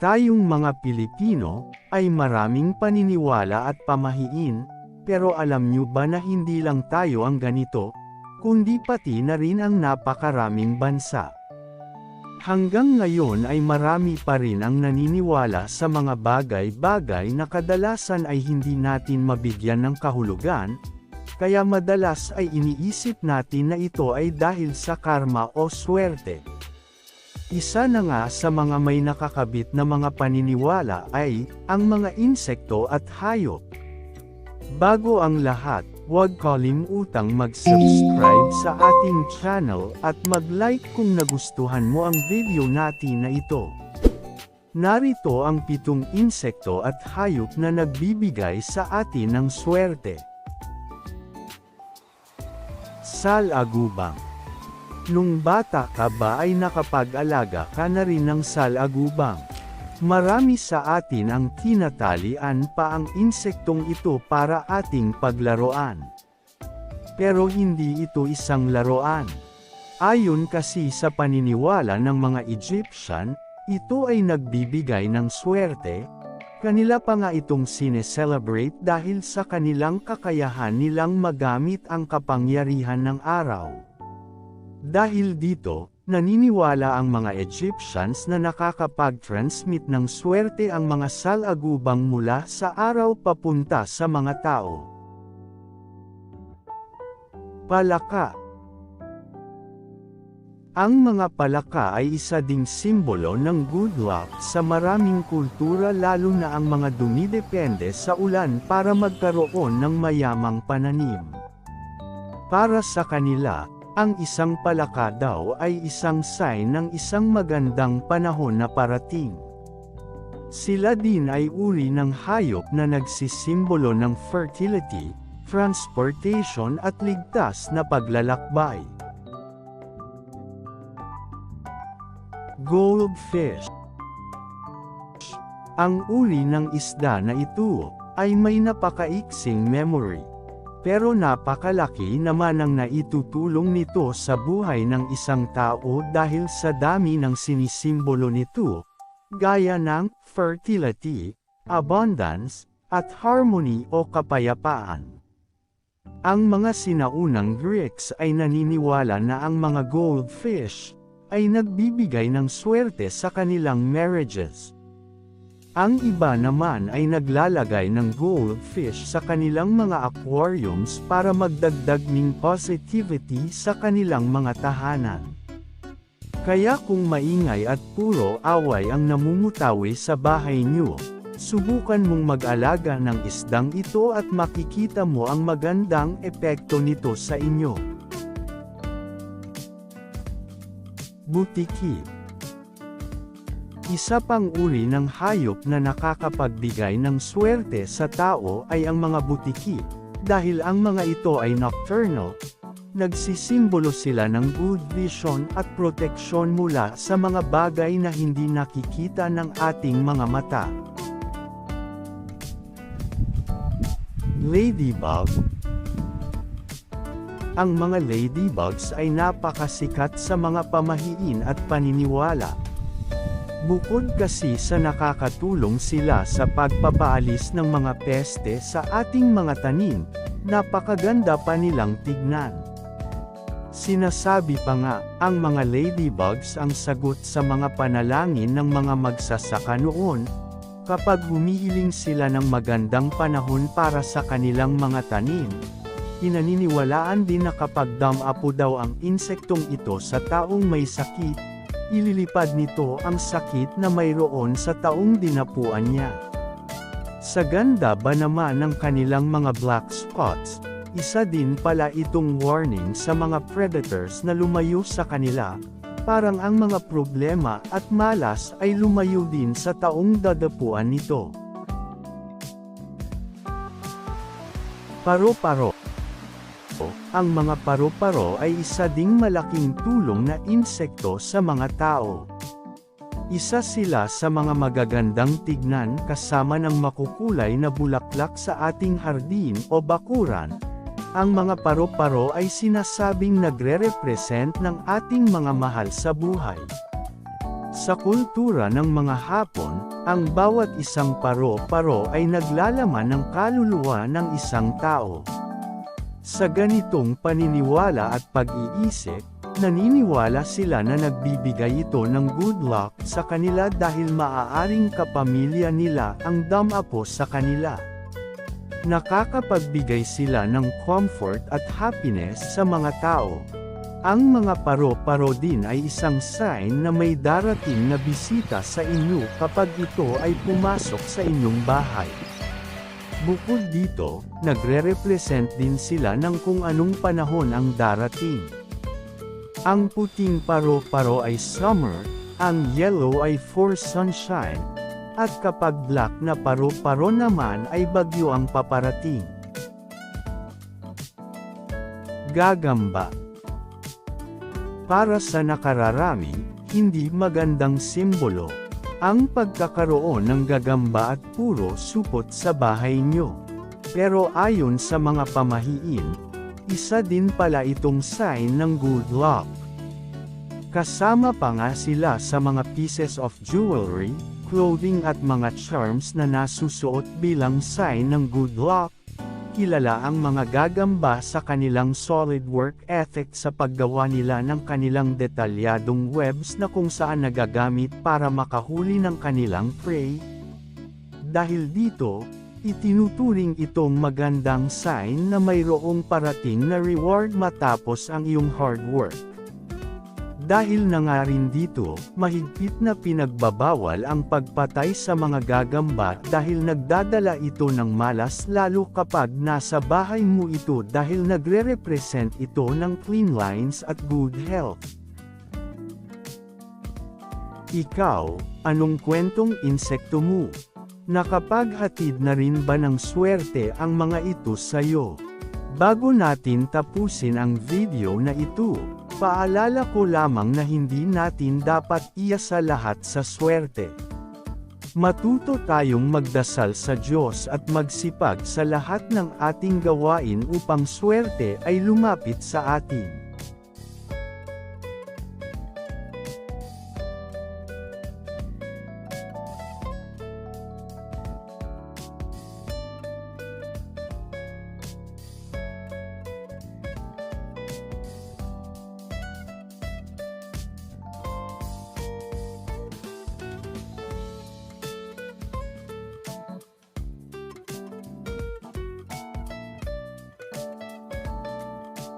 tayong mga Pilipino, ay maraming paniniwala at pamahiin, pero alam nyo ba na hindi lang tayo ang ganito, kundi pati na rin ang napakaraming bansa. Hanggang ngayon ay marami pa rin ang naniniwala sa mga bagay-bagay na kadalasan ay hindi natin mabigyan ng kahulugan, kaya madalas ay iniisip natin na ito ay dahil sa karma o swerte. Isa na nga sa mga may nakakabit na mga paniniwala ay, ang mga insekto at hayop. Bago ang lahat, huwag kalimutang mag-subscribe sa ating channel at mag-like kung nagustuhan mo ang video natin na ito. Narito ang pitong insekto at hayop na nagbibigay sa atin ng swerte. Salagubang Nung bata ka ba ay nakapag-alaga ka na rin ng salagubang? Marami sa atin ang tinatalian pa ang insektong ito para ating paglaruan. Pero hindi ito isang laruan. Ayon kasi sa paniniwala ng mga Egyptian, ito ay nagbibigay ng swerte, kanila pa nga itong sineselebrate dahil sa kanilang kakayahan nilang magamit ang kapangyarihan ng araw. Dahil dito, naniniwala ang mga Egyptians na nakakapag-transmit ng swerte ang mga salagubang mula sa araw papunta sa mga tao. Palaka Ang mga palaka ay isa ding simbolo ng good luck sa maraming kultura lalo na ang mga dumidepende sa ulan para magkaroon ng mayamang pananim. Para sa kanila, ang isang palaka daw ay isang sign ng isang magandang panahon na parating. Sila din ay uri ng hayop na nagsisimbolo ng fertility, transportation at ligtas na paglalakbay. Goldfish Ang uri ng isda na ito ay may napakaiksing memory. Pero napakalaki naman ang naitutulong nito sa buhay ng isang tao dahil sa dami ng sinisimbolo nito, gaya ng fertility, abundance, at harmony o kapayapaan. Ang mga sinaunang Greeks ay naniniwala na ang mga goldfish ay nagbibigay ng swerte sa kanilang marriages. Ang iba naman ay naglalagay ng goldfish sa kanilang mga aquariums para magdagdag ng positivity sa kanilang mga tahanan. Kaya kung maingay at puro away ang namumutawi sa bahay nyo, subukan mong mag-alaga ng isdang ito at makikita mo ang magandang epekto nito sa inyo. Butiki isa pang uri ng hayop na nakakapagbigay ng swerte sa tao ay ang mga butiki, dahil ang mga ito ay nocturnal. Nagsisimbolo sila ng good vision at proteksyon mula sa mga bagay na hindi nakikita ng ating mga mata. Ladybug Ang mga ladybugs ay napakasikat sa mga pamahiin at paniniwala. Bukod kasi sa nakakatulong sila sa pagpapaalis ng mga peste sa ating mga tanim, napakaganda pa nilang tignan. Sinasabi pa nga, ang mga ladybugs ang sagot sa mga panalangin ng mga magsasaka noon, kapag humihiling sila ng magandang panahon para sa kanilang mga tanim. Pinaniniwalaan din na kapag damapo daw ang insektong ito sa taong may sakit, ililipad nito ang sakit na mayroon sa taong dinapuan niya. Sa ganda ba naman ng kanilang mga black spots, isa din pala itong warning sa mga predators na lumayo sa kanila, parang ang mga problema at malas ay lumayo din sa taong dadapuan nito. Paro-paro ang mga paro-paro ay isa ding malaking tulong na insekto sa mga tao. Isa sila sa mga magagandang tignan kasama ng makukulay na bulaklak sa ating hardin o bakuran. Ang mga paro-paro ay sinasabing nagre-represent ng ating mga mahal sa buhay. Sa kultura ng mga Hapon, ang bawat isang paro-paro ay naglalaman ng kaluluwa ng isang tao. Sa ganitong paniniwala at pag-iisip, naniniwala sila na nagbibigay ito ng good luck sa kanila dahil maaaring kapamilya nila ang damapo sa kanila. Nakakapagbigay sila ng comfort at happiness sa mga tao. Ang mga paro-paro din ay isang sign na may darating na bisita sa inyo kapag ito ay pumasok sa inyong bahay. Bukod dito, nagre-represent din sila ng kung anong panahon ang darating. Ang puting paro-paro ay summer, ang yellow ay for sunshine, at kapag black na paro-paro naman ay bagyo ang paparating. Gagamba Para sa nakararami, hindi magandang simbolo. Ang pagkakaroon ng gagamba at puro supot sa bahay nyo. Pero ayon sa mga pamahiin, isa din pala itong sign ng good luck. Kasama pa nga sila sa mga pieces of jewelry, clothing at mga charms na nasusuot bilang sign ng good luck. Kilala ang mga gagamba sa kanilang solid work ethic sa paggawa nila ng kanilang detalyadong webs na kung saan nagagamit para makahuli ng kanilang prey. Dahil dito, itinuturing itong magandang sign na mayroong parating na reward matapos ang iyong hard work. Dahil na nga rin dito, mahigpit na pinagbabawal ang pagpatay sa mga gagamba dahil nagdadala ito ng malas lalo kapag nasa bahay mo ito dahil nagre-represent ito ng clean lines at good health. Ikaw, anong kwentong insekto mo? Nakapaghatid na rin ba ng swerte ang mga ito sa'yo? Bago natin tapusin ang video na ito, paalala ko lamang na hindi natin dapat iasa lahat sa swerte. Matuto tayong magdasal sa Diyos at magsipag sa lahat ng ating gawain upang swerte ay lumapit sa atin.